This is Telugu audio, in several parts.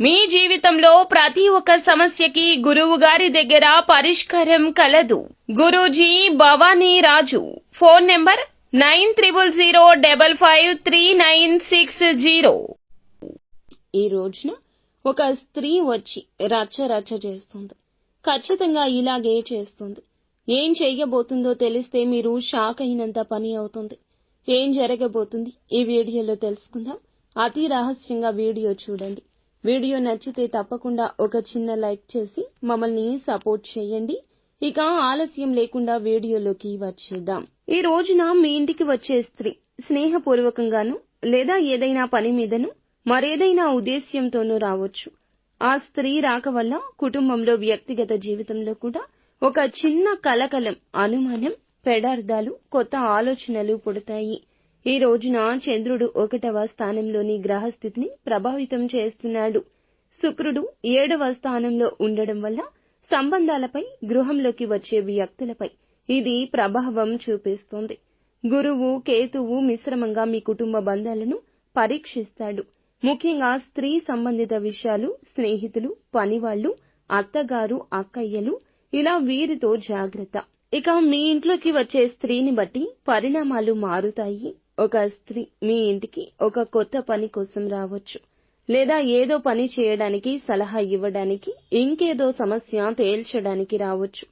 మీ జీవితంలో ప్రతి ఒక్క సమస్యకి గురువు గారి దగ్గర పరిష్కారం కలదు. Guruji Bhavani Raju. Phone number nine triple zero double five three nine six zero. ఈ రోజున ఒక స్త్రీ వచ్చి రచ్చ రచ్చ చేస్తుంది. ఖచ్చితంగా ఇలాగే చేస్తుంది. ఏం చేయబోతుందో తెలిస్తే మీరు షాక్ అయినంత పని అవుతుంది. ఏం జరగబోతుంది ఈ వీడియోలో తెలుసుకుందాం. అతి రహస్యంగా వీడియో చూడండి. వీడియో నచ్చితే తప్పకుండా ఒక చిన్న లైక్ చేసి మమ్మల్ని సపోర్ట్ చేయండి. ఇక ఆలస్యం లేకుండా వీడియోలోకి వచ్చేద్దాం. ఈ రోజున మీ ఇంటికి వచ్చే స్త్రీ స్నేహపూర్వకంగాను లేదా ఏదైనా పని మీదను మరేదైనా ఉద్దేశ్యంతోనూ రావచ్చు. ఆ స్త్రీ రాక వల్ల కుటుంబంలో వ్యక్తిగత జీవితంలో కూడా ఒక చిన్న కలకలం అనుమానం పెడార్థాలు కొత్త ఆలోచనలు పుడతాయి. ఈ రోజున చంద్రుడు ఒకటవ స్థానంలోని గ్రహస్థితిని ప్రభావితం చేస్తున్నాడు. శుక్రుడు ఏడవ స్థానంలో ఉండడం వల్ల సంబంధాలపై గృహంలోకి వచ్చే వ్యక్తులపై ఇది ప్రభావం చూపిస్తోంది. గురువు కేతువు మిశ్రమంగా మీ కుటుంబ బంధాలను పరీక్షిస్తాడు. ముఖ్యంగా స్త్రీ సంబంధిత విషయాలు స్నేహితులు పనివాళ్ళు అత్తగారు అక్కయ్యలు ఇలా వీరితో జాగ్రత్త. ఇక మీ ఇంట్లోకి వచ్చే స్త్రీని బట్టి పరిణామాలు మారుతాయి. ఒక స్త్రీ మీ ఇంటికి ఒక కొత్త పని కోసం రావచ్చు. లేదా ఏదో పని చేయడానికి సలహా ఇవ్వడానికి ఇంకేదో సమస్య తేల్చడానికి రావచ్చు.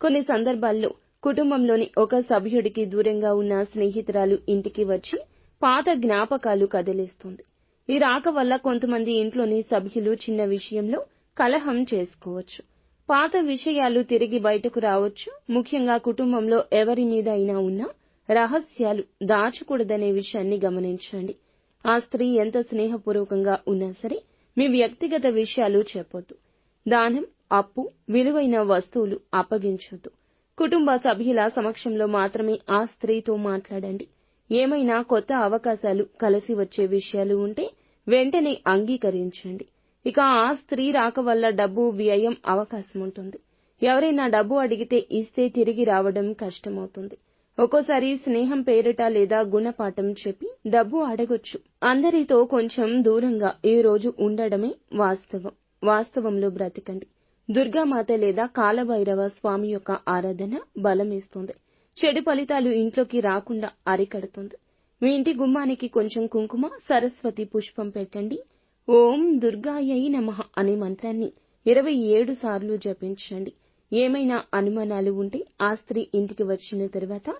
కొన్ని సందర్భాల్లో కుటుంబంలోని ఒక సభ్యుడికి దూరంగా ఉన్న స్నేహితురాలు ఇంటికి వచ్చి పాత జ్ఞాపకాలు కదిలిస్తుంది. ఈ రాక వల్ల కొంతమంది ఇంట్లోని సభ్యులు చిన్న విషయంలో కలహం చేసుకోవచ్చు. పాత విషయాలు తిరిగి బయటకు రావచ్చు. ముఖ్యంగా కుటుంబంలో ఎవరి మీద అయినా ఉన్నా రహస్యాలు దాచకూడదనే విషయాన్ని గమనించండి. ఆ స్త్రీ ఎంత స్నేహపూర్వకంగా ఉన్నా సరే మీ వ్యక్తిగత విషయాలు చెప్పొద్దు. దానం అప్పు విలువైన వస్తువులు అప్పగించొద్దు. కుటుంబ సభ్యుల సమక్షంలో మాత్రమే ఆ స్త్రీతో మాట్లాడండి. ఏమైనా కొత్త అవకాశాలు కలిసి వచ్చే విషయాలు ఉంటే వెంటనే అంగీకరించండి. ఇక ఆ స్త్రీ రాక వల్ల డబ్బు వ్యయం అవకాశం ఉంటుంది. ఎవరైనా డబ్బు అడిగితే ఇస్తే తిరిగి రావడం కష్టమవుతుంది. ఒక్కోసారి స్నేహం పేరిట లేదా గుణపాఠం చెప్పి డబ్బు అడగొచ్చు. అందరితో కొంచెం దూరంగా ఈ రోజు ఉండడమే వాస్తవం. వాస్తవంలో బ్రతకండి. దుర్గామాత లేదా కాలభైరవ స్వామి యొక్క ఆరాధన బలమిస్తుంది. చెడు ఫలితాలు ఇంట్లోకి రాకుండా అరికడుతుంది. మీ ఇంటి గుమ్మానికి కొంచెం కుంకుమ సరస్వతి పుష్పం పెట్టండి. ఓం దుర్గాయై నమః అనే మంత్రాన్ని ఇరవై ఏడు సార్లు జపించండి. ఏమైనా అనుమానాలు ఉంటే ఆ స్త్రీ ఇంటికి వచ్చిన తర్వాత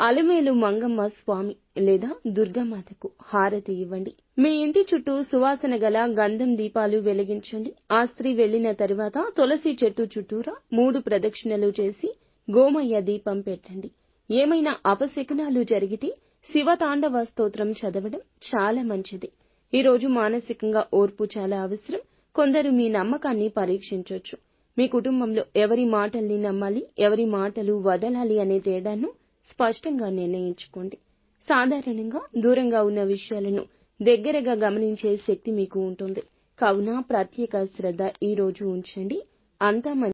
అలమేలు మంగమ్మ స్వామి లేదా దుర్గామాతకు హారతి ఇవ్వండి. మీ ఇంటి చుట్టూ సువాసన గల గంధం దీపాలు వెలిగించండి. ఆ స్త్రీ వెళ్ళిన తరువాత తులసి చెట్టు చుట్టూరా మూడు ప్రదక్షిణలు చేసి గోమయ్య దీపం పెట్టండి. ఏమైనా అపశకునాలు జరిగితే శివతాండవ స్తోత్రం చదవడం చాలా మంచిది. ఈరోజు మానసికంగా ఓర్పు చాలా అవసరం. కొందరు మీ నమ్మకాన్ని పరీక్షించొచ్చు. మీ కుటుంబంలో ఎవరి మాటల్ని నమ్మాలి ఎవరి మాటలు వదలాలి అనే తేడాను స్పష్టంగా నిర్ణయించుకోండి. సాధారణంగా దూరంగా ఉన్న విషయాలను దగ్గరగా గమనించే శక్తి మీకు ఉంటుంది. కావున ప్రత్యేక శ్రద్ధ ఈ రోజు ఉంచండి. అంతా